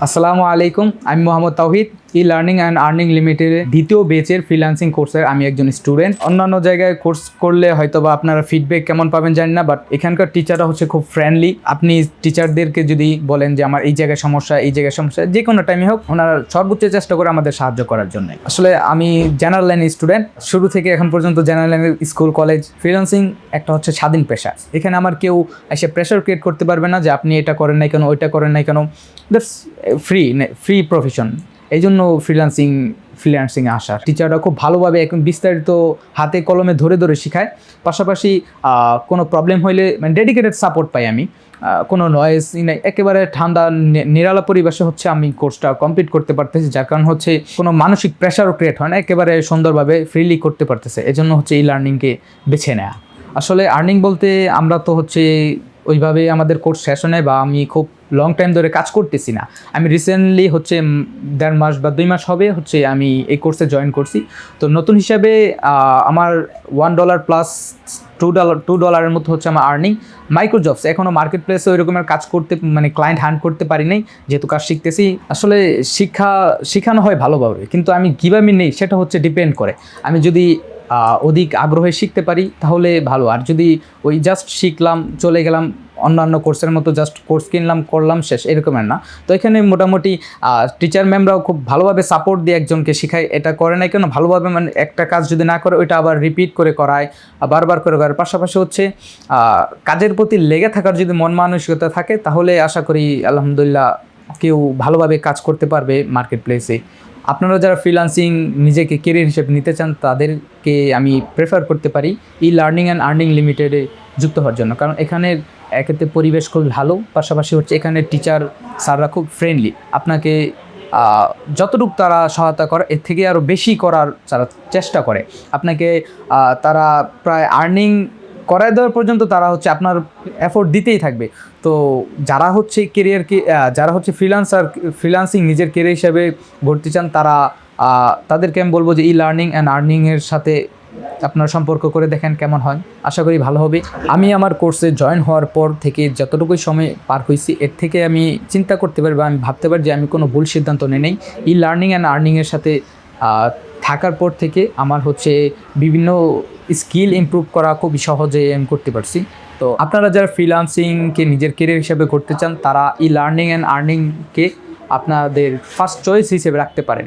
আসসালামু আলাইকুম আমি মোহাম্মদ তাওহিদ। ই লার্নিং অ্যান্ড আর্নিং লিমিটেডের দ্বিতীয় বেচের ফ্রিল্যান্সিং কোর্সের আমি একজন স্টুডেন্ট। অন্যান্য জায়গায় কোর্স করলে হয়তো বা আপনারা ফিডব্যাক কেমন পাবেন জানি না বাট এখানকার টিচাররা হচ্ছে খুব ফ্রেন্ডলি আপনি টিচারদেরকে যদি বলেন যে, আমার এই জায়গায় সমস্যা, এই জায়গায় সমস্যা, যে কোনো টাইমে হোক, ওনারা সর্বোচ্চ চেষ্টা করে আমাদের সাহায্য করার জন্য। আসলে আমি জেনারেল লাইন স্টুডেন্ট শুরু থেকে এখন পর্যন্ত জেনারেল লাইনের স্কুল কলেজ ফ্রিল্যান্সিং একটা হচ্ছে স্বাধীন পেশা। এখানে আমার কেউ এসে প্রেশার ক্রিয়েট করতে পারবে না যে, আপনি এটা করেন নাই কেন, ওইটা করেন নাই কেন। দ্যাটস ফ্রি ফ্রি প্রফেশন এই জন্য ফ্রিল্যান্সিং ফ্রিল্যান্সিংয়ে আসার। টিচাররা খুব ভালোভাবে এখন বিস্তারিত হাতে কলমে ধরে ধরে শেখায়। পাশাপাশি কোনো প্রবলেম হইলে মানে ডেডিকেটেড সাপোর্ট পাই আমি। কোনো নয়েজ নাই। একেবারে ঠান্ডা নিরালা পরিবেশে হচ্ছে আমি কোর্সটা কমপ্লিট করতে পারতেছি। যার কারণ হচ্ছে কোনো মানসিক প্রেশারও ক্রিয়েট হয় না। একেবারে সুন্দরভাবে ফ্রিলি করতে পারতেছে। এজন্য হচ্ছে এই লার্নিংকে বেছে নেওয়া আসলে আর্নিং বলতে আমরা তো হচ্ছে ওইভাবে আমাদের কোর্স শেষ হয় বা আমি খুব লং টাইম ধরে কাজ করতেছি না। আমি রিসেন্টলি হচ্ছে দেড় মাস বা দুই মাস হবে হচ্ছে আমি এই কোর্সে জয়েন করছি। তো নতুন হিসাবে আমার one dollar plus two dollar two ডলারের মতো হচ্ছে আমার আর্নিং মাইক্রো জবস এখনও মার্কেট প্লেসে ওই রকমের কাজ করতে মানে ক্লায়েন্ট হ্যান্ড করতে পারি নাই, যেহেতু কাজ শিখতেছি। আসলে শিক্ষা, শেখানো হয় ভালোভাবে, কিন্তু আমি কীভাবে নেই, সেটা হচ্ছে ডিপেন্ড করে। আমি যদি অধিক আগ্রহে শিখতে পারি, তাহলে ভালো। আর যদি ওই জাস্ট শিখলাম, চলে গেলাম অন্যান্য কোর্সের মতো জাস্ট কোর্স কিনলাম, করলাম, শেষ, এরকমের না। তো এখানে মোটামুটি টিচার ম্যামরাও খুব ভালোভাবে সাপোর্ট দিয়ে একজনকে শেখায়, এটা করে না কেন? ভালোভাবে মানে একটা কাজ যদি না করে, ওইটা আবার রিপিট করে করায় বারবার করে করার পাশাপাশি হচ্ছে কাজের প্রতি লেগে থাকার যদি মন মানসিকতা থাকে, তাহলে আশা করি, আলহামদুলিল্লাহ, কেউ ভালোভাবে কাজ করতে পারবে মার্কেট প্লেসে আপনারা যারা ফ্রিলান্সিং নিজেকে কেরিয়ার হিসেবে নিতে চান, তাদেরকে আমি প্রেফার করতে পারি ই লার্নিং অ্যান্ড আর্নিং লিমিটেডে যুক্ত হওয়ার জন্য। কারণ এখানের একেতে পরিবেশ খুব ভালো, পাশাপাশি হচ্ছে এখানে টিচার স্যাররা খুব ফ্রেন্ডলি আপনাকে যতটুকু তারা সহায়তা করে, এর থেকে আরও বেশি করার তারা চেষ্টা করে। আপনাকে তারা প্রায় আর্নিং করায় দেওয়ার পর্যন্ত তারা হচ্ছে আপনার এফোর্ট দিতেই থাকবে। তো যারা হচ্ছে কেরিয়ারকে যারা হচ্ছে ফ্রিলান্সার ফ্রিলান্সিং নিজের কেরিয়ার হিসেবে গড়তে চান, তারা তাদেরকে আমি বলব যে ই লার্নিং অ্যান্ড আর্নিংয়ের সাথে আপনার সম্পর্ক করে দেখেন কেমন হয়। আশা করি ভালো হবে। আমি আমার কোর্সে জয়েন হওয়ার পর থেকে যতটুকু সময় পার হয়েছি, এর থেকে আমি চিন্তা করতে পারি বা আমি ভাবতে পারি যে আমি কোনো ভুল সিদ্ধান্ত নিই নেই। ই লার্নিং অ্যান্ড আর্নিংয়ের সাথে থাকার পর থেকে আমার হচ্ছে বিভিন্ন স্কিল ইমপ্রুভ করা খুবই সহজে আমি করতে পারছি। তো আপনারা যারা ফ্রিলান্সিংকে নিজের কেরিয়ার হিসেবে করতে চান, তারা ই লার্নিং অ্যান্ড আর্নিংকে আপনাদের ফার্স্ট চয়েস হিসেবে রাখতে পারেন।